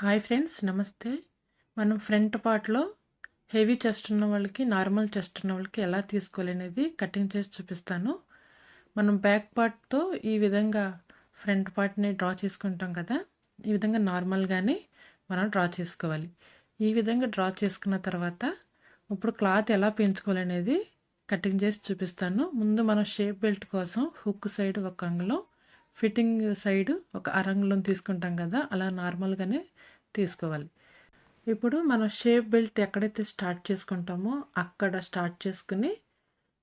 Hi friends నమస్తే. మనం front పార్ట్లో హెవీ చెస్ట్ ఉన్న వాళ్ళకి నార్మల్ చెస్ట్ ఉన్న వాళ్ళకి ఎలా తీసుకోవాలి అనేది కటింగ్ చేసి చూపిస్తాను. మనం బ్యాక్ పార్ట్తో ఈ విధంగా ఫ్రంట్ పార్ట్ని డ్రా చేసుకుంటాం కదా ఈ విధంగా నార్మల్గానే మనం డ్రా చేసుకోవాలి. ఈ విధంగా డ్రా చేసుకున్న తర్వాత ఇప్పుడు క్లాత్ ఎలా పెంచుకోవాలనేది కటింగ్ చేసి చూపిస్తాను. ముందు మనం షేప్ బెల్ట్ కోసం హుక్ సైడ్ ఒక అంగుళం ఫిట్టింగ్ సైడ్ ఒక అరంగుళం తీసుకుంటాం కదా అలా నార్మల్గానే తీసుకోవాలి. ఇప్పుడు మనం షేప్ బెల్ట్ ఎక్కడైతే స్టార్ట్ చేసుకుంటామో అక్కడ స్టార్ట్ చేసుకుని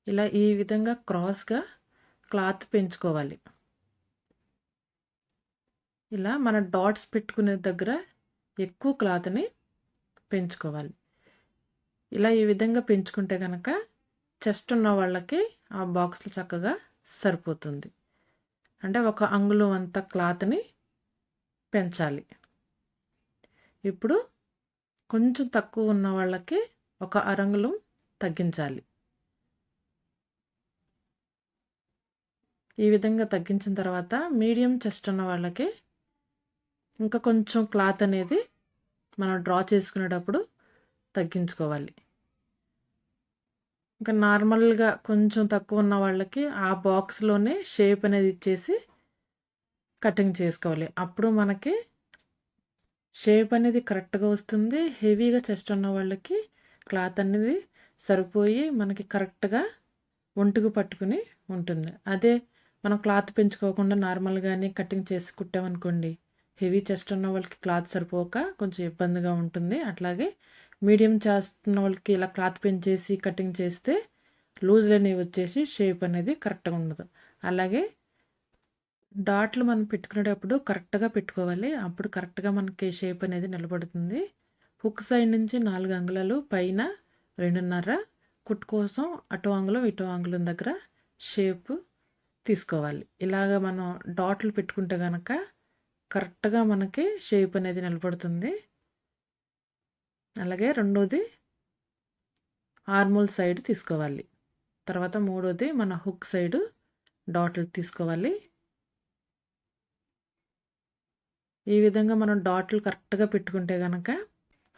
ఇలా ఈ విధంగా క్రాస్గా క్లాత్ పెంచుకోవాలి. ఇలా మన డాట్స్ పెట్టుకునే దగ్గర ఎక్కువ క్లాత్ని పెంచుకోవాలి. ఇలా ఈ విధంగా పెంచుకుంటే కనుక చెస్ట్ ఉన్న వాళ్ళకి ఆ బాక్స్లు చక్కగా సరిపోతుంది. అంటే ఒక అంగుళం అంత క్లాత్ని పెంచాలి. ఇప్పుడు కొంచెం తక్కువ ఉన్న వాళ్ళకి ఒక అరంగులం తగ్గించాలి. ఈ విధంగా తగ్గించిన తర్వాత మీడియం చెస్ట్ ఉన్న వాళ్ళకి ఇంకా కొంచెం క్లాత్ అనేది మనం డ్రా చేసుకునేటప్పుడు తగ్గించుకోవాలి. ఇంకా నార్మల్గా కొంచెం తక్కువ ఉన్న వాళ్ళకి ఆ బాక్స్లోనే షేప్ అనేది ఇచ్చేసి కటింగ్ చేసుకోవాలి. అప్పుడు మనకి షేప్ అనేది కరెక్ట్గా వస్తుంది. హెవీగా చెస్ట్ ఉన్న వాళ్ళకి క్లాత్ అనేది సరిపోయి మనకి కరెక్ట్గా ఒంటికి పట్టుకుని ఉంటుంది. అదే మనం క్లాత్ పెంచుకోకుండా నార్మల్గానే కటింగ్ చేసి కుట్టామనుకోండి హెవీ చెస్ట్ ఉన్న వాళ్ళకి క్లాత్ సరిపోక కొంచెం ఇబ్బందిగా ఉంటుంది. అట్లాగే మీడియం చేస్తున్న వాళ్ళకి ఇలా క్లాత్ పెంచేసి కటింగ్ చేస్తే లూజ్ అనేవి వచ్చేసి షేప్ అనేది కరెక్ట్గా ఉండదు. అలాగే డాట్లు మనం పెట్టుకునేటప్పుడు కరెక్ట్గా పెట్టుకోవాలి. అప్పుడు కరెక్ట్గా మనకి షేప్ అనేది నిలబడుతుంది. హుక్ సైడ్ నుంచి నాలుగు అంగుళాలు పైన రెండున్నర. కుట్ కోసం అటు అంగుళం ఇటు అంగుళం దగ్గర షేప్ తీసుకోవాలి. ఇలాగ మనం డాట్లు పెట్టుకుంటే కనుక కరెక్ట్గా మనకి షేప్ అనేది నిలబడుతుంది. అలాగే రెండోది ఆర్మోల్ సైడ్ తీసుకోవాలి. తర్వాత మూడోది మన హుక్ సైడు డాట్లు తీసుకోవాలి. ఈ విధంగా మనం డాట్లు కరెక్ట్గా పెట్టుకుంటే కనుక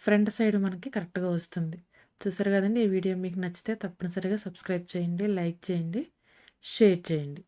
ఫ్రంట్ సైడ్ మనకి కరెక్ట్గా వస్తుంది. చూసారు కదండి ఈ వీడియో మీకు నచ్చితే తప్పనిసరిగా సబ్స్క్రైబ్ చేయండి లైక్ చేయండి షేర్ చేయండి.